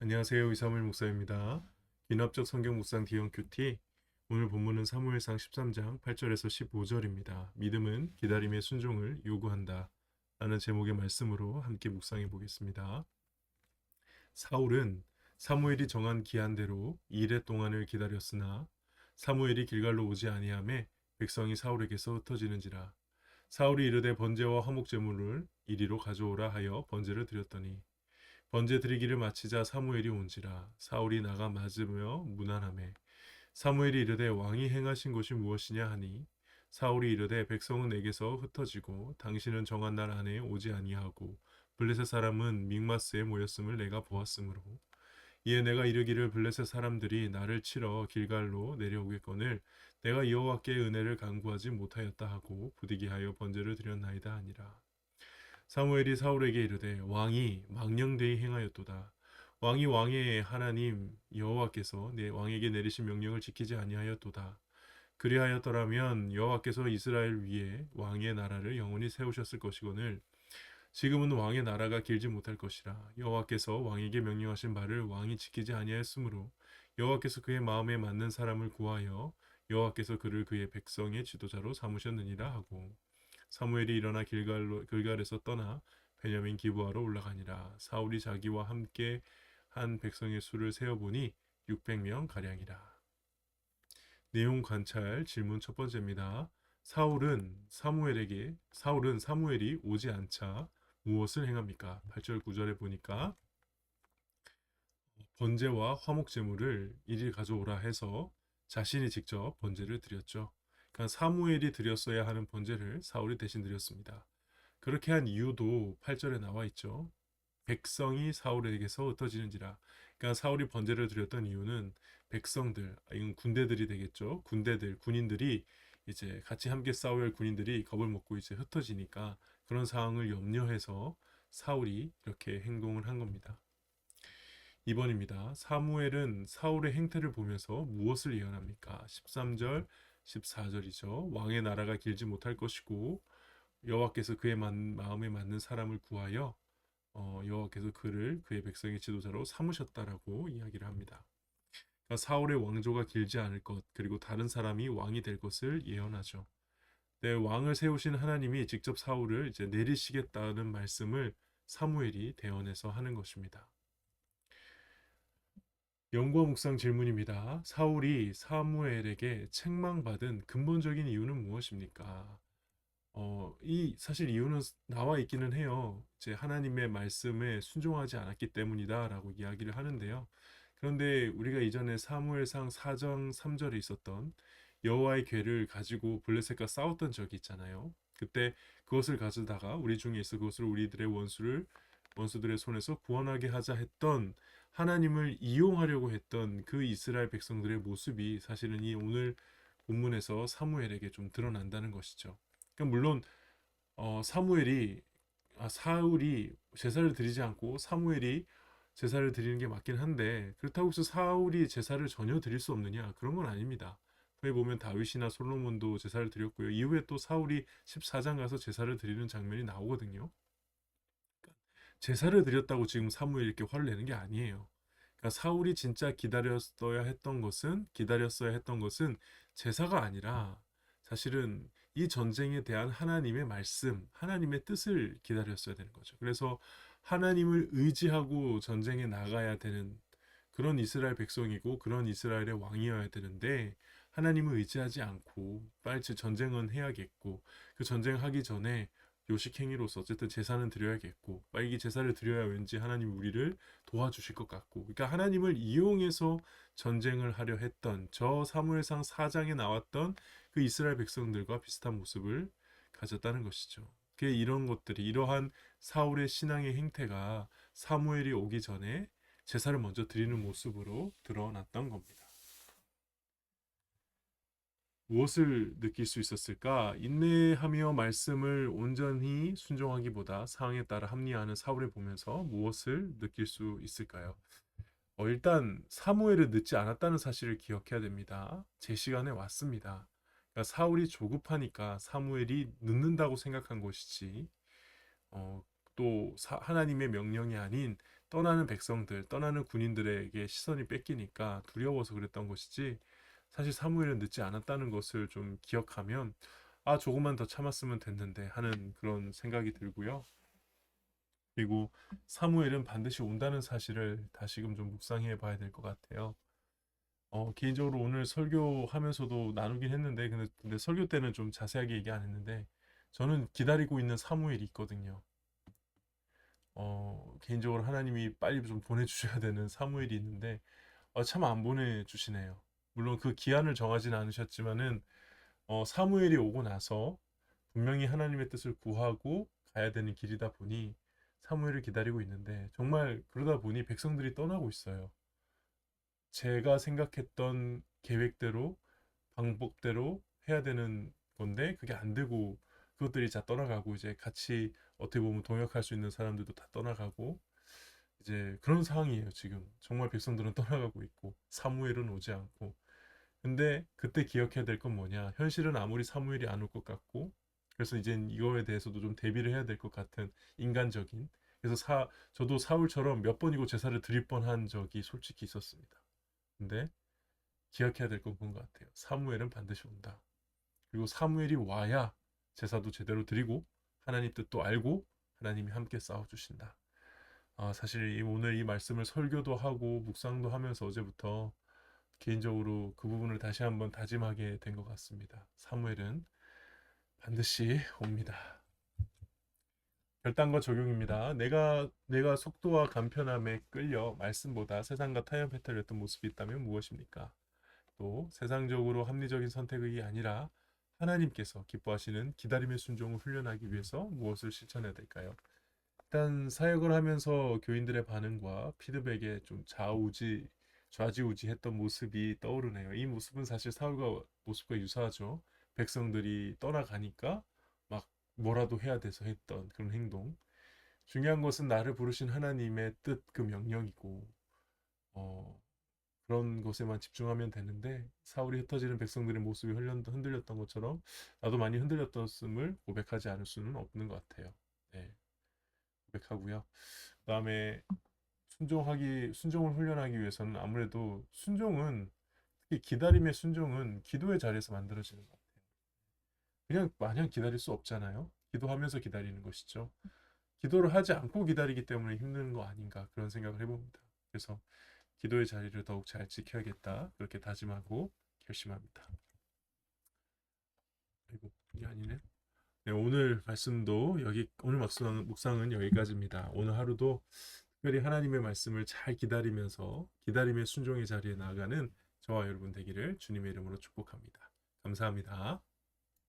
안녕하세요. 이사물 목사입니다. 기납적 성경 묵상 디형 큐티 오늘 본문은 사무엘상 13장 8절에서 15절입니다. 믿음은 기다림의 순종을 요구한다. 라는 제목의 말씀으로 함께 묵상해 보겠습니다. 사울은 사무엘이 정한 기한대로 이래 동안을 기다렸으나 사무엘이 길갈로 오지 아니하매 백성이 사울에게서 흩어지는지라 사울이 이르되 번제와 화목 제물을 이리로 가져오라 하여 번제를 드렸더니 번제 드리기를 마치자 사무엘이 온지라 사울이 나가 맞으며 무난함에 사무엘이 이르되 왕이 행하신 것이 무엇이냐 하니? 사울이 이르되 백성은 내게서 흩어지고 당신은 정한 날 안에 오지 아니하고 블레셋 사람은 믹마스에 모였음을 내가 보았으므로 이에 내가 이르기를 블레셋 사람들이 나를 치러 길갈로 내려오겠거늘 내가 여호와께 은혜를 간구하지 못하였다 하고 부디기하여 번제를 드렸나이다 하니라 사무엘이 사울에게 이르되 왕이 망령되이 행하였도다. 왕이 왕의 하나님 여호와께서 내 왕에게 내리신 명령을 지키지 아니하였도다. 그리하였더라면 여호와께서 이스라엘 위에 왕의 나라를 영원히 세우셨을 것이거늘 지금은 왕의 나라가 길지 못할 것이라 여호와께서 왕에게 명령하신 바를 왕이 지키지 아니하였으므로 여호와께서 그의 마음에 맞는 사람을 구하여 여호와께서 그를 그의 백성의 지도자로 삼으셨느니라 하고 사무엘이 일어나 길갈로 길갈에서 떠나 베냐민 기부하러 올라가니라 사울이 자기와 함께 한 백성의 수를 세어 보니 600명 가량이라. 내용 관찰 질문 첫 번째입니다. 사울은 사무엘에게 사울은 사무엘이 오지 않자 무엇을 행합니까? 8절 9절에 보니까 번제와 화목 제물을 이리 가져오라 해서 자신이 직접 번제를 드렸죠. 그러니까 사무엘이 드렸어야 하는 번제를 사울이 대신 드렸습니다. 그렇게 한 이유도 8절에 나와 있죠. 백성이 사울에게서 흩어지는지라. 그러니까 사울이 번제를 드렸던 이유는 백성들, 아, 이건 군대들이 되겠죠. 군대들, 군인들이 이제 같이 함께 싸워야 할 군인들이 겁을 먹고 이제 흩어지니까 그런 상황을 염려해서 사울이 이렇게 행동을 한 겁니다. 2번입니다. 사무엘은 사울의 행태를 보면서 무엇을 예언합니까? 13절 14절이죠. 왕의 나라가 길지 못할 것이고 여호와께서 그의 마음에 맞는 사람을 구하여 어, 여호와께서 그를 그의 백성의 지도자로 삼으셨다라고 이야기를 합니다. 그러니까 사울의 왕조가 길지 않을 것 그리고 다른 사람이 왕이 될 것을 예언하죠. 네, 왕을 세우신 하나님이 직접 사울을 이제 내리시겠다는 말씀을 사무엘이 대언해서 하는 것입니다. 연구와 묵상 질문입니다. 사울이 사무엘에게 책망받은 근본적인 이유는 무엇입니까? 어, 이 사실 이유는 나와 있기는 해요. 이제 하나님의 말씀에 순종하지 않았기 때문이다라고 이야기를 하는데요. 그런데 우리가 이전에 사무엘상 4장 3절에 있었던 여호와의 괴를 가지고 블레셋과 싸웠던 적이 있잖아요. 그때 그것을 가져다가 우리 중에 있어 그것을 우리들의 원수를 원수들의 손에서 구원하게 하자 했던 하나님을 이용하려고 했던 그 이스라엘 백성들의 모습이 사실은 이 오늘 본문에서 사무엘에게 좀 드러난다는 것이죠. 그러니까 물론 어, 사무엘이 아, 사울이 제사를 드리지 않고 사무엘이 제사를 드리는 게 맞긴 한데 그렇다고 해서 사울이 제사를 전혀 드릴 수 없느냐 그런 건 아닙니다. 거기 보면 다윗이나 솔로몬도 제사를 드렸고요. 이후에 또 사울이 14장 가서 제사를 드리는 장면이 나오거든요. 제사를 드렸다고 지금 사무엘 이렇게 화를 내는 게 아니에요. 그러니까 사울이 진짜 기다렸어야 했던 것은 기다렸어야 했던 것은 제사가 아니라 사실은 이 전쟁에 대한 하나님의 말씀, 하나님의 뜻을 기다렸어야 되는 거죠. 그래서 하나님을 의지하고 전쟁에 나가야 되는 그런 이스라엘 백성이고 그런 이스라엘의 왕이어야 되는데 하나님을 의지하지 않고 빨리 전쟁은 해야겠고 그 전쟁하기 전에 요식행위로서 어쨌든 제사는 드려야겠고 빨리 제사를 드려야 왠지 하나님 우리를 도와주실 것 같고 그러니까 하나님을 이용해서 전쟁을 하려 했던 저 사무엘상 4장에 나왔던 그 이스라엘 백성들과 비슷한 모습을 가졌다는 것이죠. 그 이런 것들이 이러한 사울의 신앙의 행태가 사무엘이 오기 전에 제사를 먼저 드리는 모습으로 드러났던 겁니다. 무엇을 느낄 수 있었을까? 인내하며 말씀을 온전히 순종하기보다 상황에 따라 합리화하는 사울을 보면서 무엇을 느낄 수 있을까요? 어, 일단 사무엘을 늦지 않았다는 사실을 기억해야 됩니다. 제 시간에 왔습니다. 그러니까 사울이 조급하니까 사무엘이 늦는다고 생각한 것이지. 어, 또 사, 하나님의 명령이 아닌 떠나는 백성들, 떠나는 군인들에게 시선이 뺏기니까 두려워서 그랬던 것이지 사실 사무엘은 늦지 않았다는 것을 좀 기억하면 아 조금만 더 참았으면 됐는데 하는 그런 생각이 들고요. 그리고 사무엘은 반드시 온다는 사실을 다시금 좀 묵상해 봐야 될 것 같아요. 어, 개인적으로 오늘 설교하면서도 나누긴 했는데 근데, 근데 설교 때는 좀 자세하게 얘기 안 했는데 저는 기다리고 있는 사무엘이 있거든요. 어, 개인적으로 하나님이 빨리 좀 보내주셔야 되는 사무엘이 있는데 어, 참안 보내주시네요. 물론 그 기한을 정하진 않으셨지만은 어, 사무엘이 오고 나서 분명히 하나님의 뜻을 구하고 가야 되는 길이다 보니 사무엘을 기다리고 있는데 정말 그러다 보니 백성들이 떠나고 있어요. 제가 생각했던 계획대로 방법대로 해야 되는 건데 그게 안 되고 그것들이 다 떠나가고 이제 같이 어떻게 보면 동역할 수 있는 사람들도 다 떠나가고 이제 그런 상황이에요 지금 정말 백성들은 떠나가고 있고 사무엘은 오지 않고 근데 그때 기억해야 될 건 뭐냐? 현실은 아무리 사무엘이 안 올 것 같고 그래서 이젠 이거에 대해서도 좀 대비를 해야 될 것 같은 인간적인 그래서 사 저도 사울처럼 몇 번이고 제사를 드릴 뻔한 적이 솔직히 있었습니다. 근데 기억해야 될 건 그런 것 같아요. 사무엘은 반드시 온다. 그리고 사무엘이 와야 제사도 제대로 드리고 하나님 뜻도 알고 하나님이 함께 싸워주신다. 아, 사실 이 오늘 이 말씀을 설교도 하고 묵상도 하면서 어제부터 개인적으로 그 부분을 다시 한번 다짐하게 된 것 같습니다. 사무엘은 반드시 옵니다. 결단과 적용입니다. 내가 내가 속도와 간편함에 끌려 말씀보다 세상과 타협해 타려던 모습이 있다면 무엇입니까? 또 세상적으로 합리적인 선택이 아니라 하나님께서 기뻐하시는 기다림의 순종을 훈련하기 위해서 무엇을 실천해야 될까요? 일단 사역을 하면서 교인들의 반응과 피드백에 좀 좌우지 좌지우지했던 모습이 떠오르네요. 이 모습은 사실 사울과 모습과 유사하죠. 백성들이 떠나가니까 막 뭐라도 해야 돼서 했던 그런 행동. 중요한 것은 나를 부르신 하나님의 뜻 그 명령이고 어, 그런 것에만 집중하면 되는데 사울이 흩어지는 백성들의 모습이 흔들렸던 것처럼 나도 많이 흔들렸었음을 고백하지 않을 수는 없는 것 같아요. 네. 고백하고요. 그 다음에 순종하기 순종을 훈련하기 위해서는 아무래도 순종은 특히 기다림의 순종은 기도의 자리에서 만들어지는 것 같아요. 그냥 마냥 기다릴 수 없잖아요. 기도하면서 기다리는 것이죠. 기도를 하지 않고 기다리기 때문에 힘든 거 아닌가 그런 생각을 해봅니다. 그래서 기도의 자리를 더욱 잘 지켜야겠다 그렇게 다짐하고 결심합니다. 아이고 이게 아니네. 네, 오늘 말씀도 여기 오늘 묵상, 묵상은 여기까지입니다. 오늘 하루도 특별히 하나님의 말씀을 잘 기다리면서 기다림의 순종의 자리에 나아가는 저와 여러분 되기를 주님의 이름으로 축복합니다. 감사합니다.